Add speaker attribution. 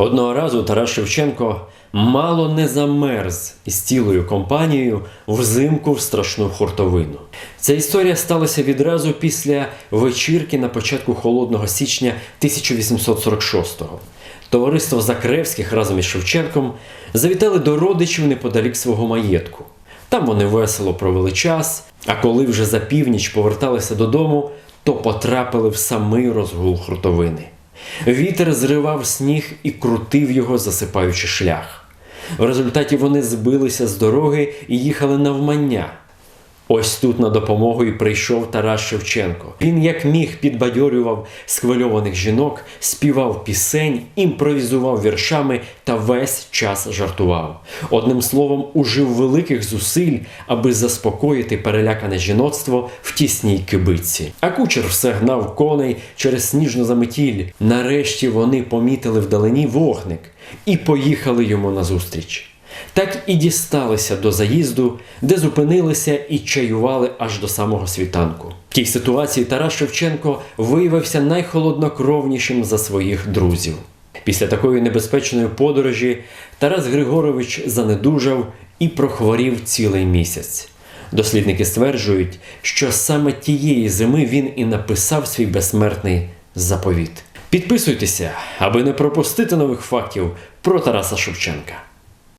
Speaker 1: Одного разу Тарас Шевченко мало не замерз із цілою компанією взимку в страшну хуртовину. Ця історія сталася відразу після вечірки на початку холодного січня 1846-го. Товариство Закревських разом із Шевченком завітали до родичів неподалік свого маєтку. Там вони весело провели час, а коли вже за північ поверталися додому, то потрапили в самий розгул хуртовини. Вітер зривав сніг і крутив його, засипаючи шлях. В результаті вони збилися з дороги і їхали навмання. Ось тут на допомогу і прийшов Тарас Шевченко. Він як міг підбадьорював схвильованих жінок, співав пісень, імпровізував віршами та весь час жартував. Одним словом, ужив великих зусиль, аби заспокоїти перелякане жіноцтво в тісній кибитці. А кучер все гнав коней через сніжну заметіль. Нарешті вони помітили вдалині вогник і поїхали йому назустріч. Так і дісталися до заїзду, де зупинилися і чаювали аж до самого світанку. В тій ситуації Тарас Шевченко виявився найхолоднокровнішим за своїх друзів. Після такої небезпечної подорожі Тарас Григорович занедужав і прохворів цілий місяць. Дослідники стверджують, що саме тієї зими він і написав свій безсмертний заповіт. Підписуйтеся, аби не пропустити нових фактів про Тараса Шевченка.